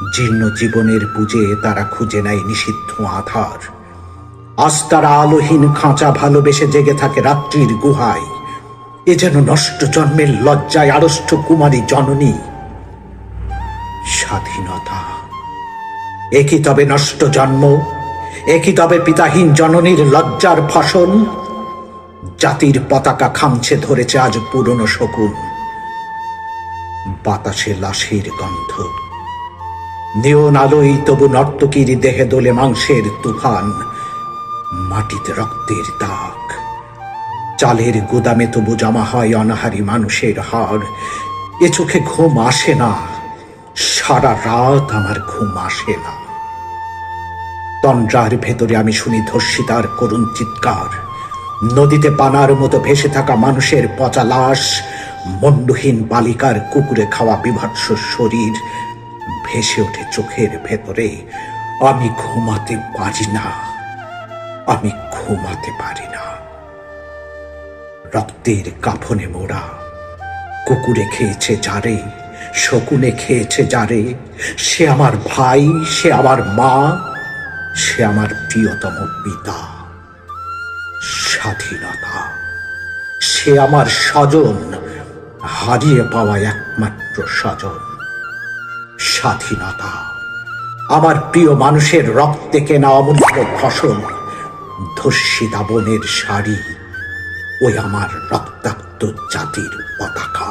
জীর্ণ জীবনের বুঝে তারা খুঁজে নেয় নিষিদ্ধ আধার। আজ তারা আলোহীন খাঁচা ভালোবেসে জেগে থাকে রাত্রির গুহায়। এ যেন নষ্ট জন্মের লজ্জায় আড়ষ্ট কুমারী জননী। স্বাধীনতা। একই তবে নষ্ট জন্ম? একই তবে পিতাহীন জননীর লজ্জার ফসল? জাতির পতাকা খামছে ধরেছে আজ পুরনো শকুন। বাতাসে লাশের গন্ধ। নিয়ন আলোই তবু নর্তকীর দেহে দোলে মাংসের তুফান। মাটিতে রক্তের দাগ। চালের গুদামে তবু জমা হয় অনাহারী মানুষের হাড়। এ চোখে ঘুম আসে না। সারা রাত আমার ঘুম আসে না। তন্দ্রার ভেতরে আমি শুনি ধর্ষিতার করুণ চিৎকার। নদীতে পানার মতো ভেসে থাকা মানুষের পচা লাশ, মণ্ডহীন বালিকার কুকুরে খাওয়া বিভৎস শরীর। ভেসে ওঠে চোখের ভেতরে, আমি ঘুমাতে পারি না। আমি ঘুমাতে পারি না। রক্তের কাফনে মোড়া, কুকুরে খেয়েছে যারে, শকুনে খেয়েছে যারে, সে আমার ভাই, সে আমার মা, সে আমার প্রিয়তম পিতা। স্বাধীনতা, সে আমার স্বজন, হারিয়ে পাওয়া একমাত্র স্বজন। স্বাধীনতা। আমার প্রিয় মানুষের রক্তে কেনা অমূল্য ফসল ধর্ষিতা বনের শাড়ি ওই আমার রক্তাক্ত জাতির পতাকা।